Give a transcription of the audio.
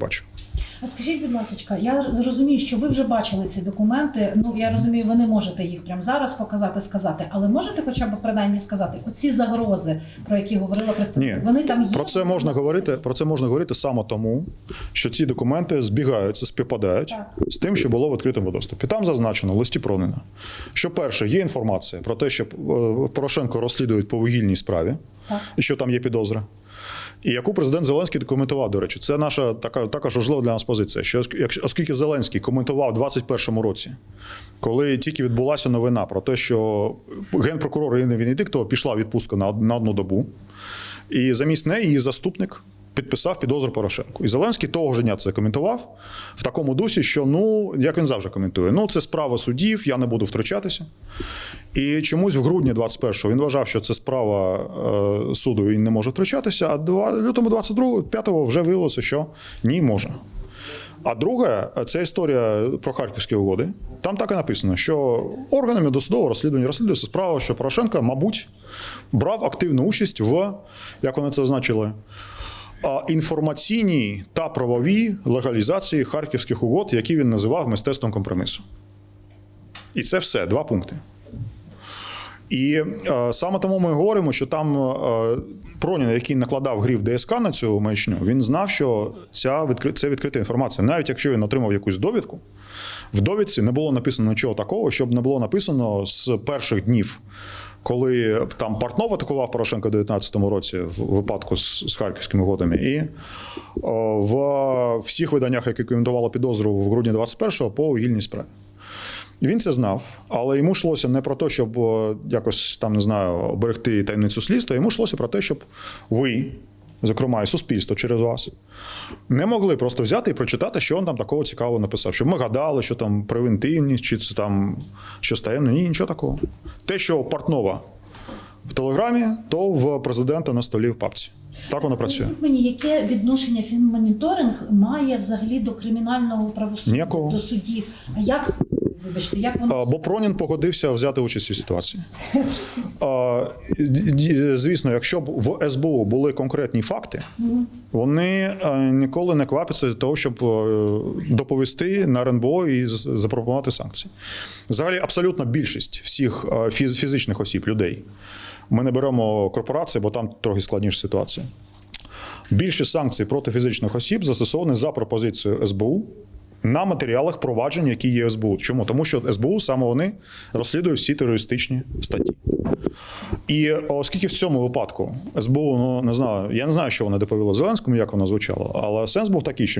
бачу. А скажіть, будь ласка, я зрозумію, що ви вже бачили ці документи. Ну я розумію, ви не можете їх прямо зараз показати, сказати, але можете хоча б принаймні сказати, оці загрози, про які говорила представник, Ні, вони там є. Про це можна говорити. Про це можна говорити саме тому, що ці документи збігаються, співпадають Так. з тим, що було в відкритому доступі. Там зазначено в листі Пронина, що перше є інформація про те, що е, Порошенко розслідують по вугільній справі, Так. і що там є підозра. І яку президент Зеленський документував, до речі, це наша така також важлива для нас позиція. Що оскільки Зеленський коментував у 2021 році, коли тільки відбулася новина про те, що генпрокурор Ірина Венедиктова пішла в відпустку на, од- на одну добу, і замість неї її заступник підписав підозру Порошенку. І Зеленський того ж дня це коментував в такому дусі, що ну як він завжди коментує, ну це справа судів, я не буду втручатися. І чомусь в грудні 21-го він вважав, що це справа е, суду, він не може втручатися. А два- лютому 22-го, 5-го вже виявилося, що ні, може. А друге, це історія про харківські угоди. Там так і написано, що органами досудового розслідування розслідується справа, що Порошенко, мабуть, брав активну участь в, як вони це означили, інформаційній та правовій легалізації харківських угод, які він називав мистецтвом компромісу. І це все, два пункти. І е, саме тому ми говоримо, що там е, Пронін, який накладав гриф ДСК на цю маячню, він знав, що ця відкри... це відкрита інформація. Навіть якщо він отримав якусь довідку, в довідці не було написано нічого такого, щоб не було написано з перших днів. Коли там Портнов атакував Порошенка в 2019 році в випадку з, з харківськими годами, і о, в всіх виданнях, які коментували підозру в грудні 21-го по вільній справі. Він це знав, але йому йшлося не про те, щоб якось там не знаю, оберегти таємницю слідства. Йому йшлося про те, щоб ви, зокрема, і суспільство через вас, не могли просто взяти і прочитати, що він там такого цікавого написав. Щоб ми гадали, що там превентивність, чи це там щось таємне. Ні, нічого такого. Те, що у Портнова в Телеграмі, то в президента на столі в папці. Так воно працює. Мені, яке відношення фінмоніторинг має взагалі до кримінального правосуддя, Ніякого. до судів? А як вибачте, як воно Бо Пронін погодився взяти участь у цій ситуації. Звісно, якщо б в СБУ були конкретні факти, вони е, ніколи не квапяться для того, щоб е, доповісти на РНБО і запропонувати санкції. Взагалі, абсолютно більшість всіх е, фізичних осіб, людей. Ми не беремо корпорації, бо там трохи складніша ситуація. Більшість санкцій проти фізичних осіб застосовані за пропозицією СБУ на матеріалах проваджень, які є СБУ. Чому? Тому що СБУ саме вони розслідують всі терористичні статті. І оскільки в цьому випадку СБУ, ну не знаю, я не знаю, що вони доповіло Зеленському, як воно звучало, але сенс був такий, що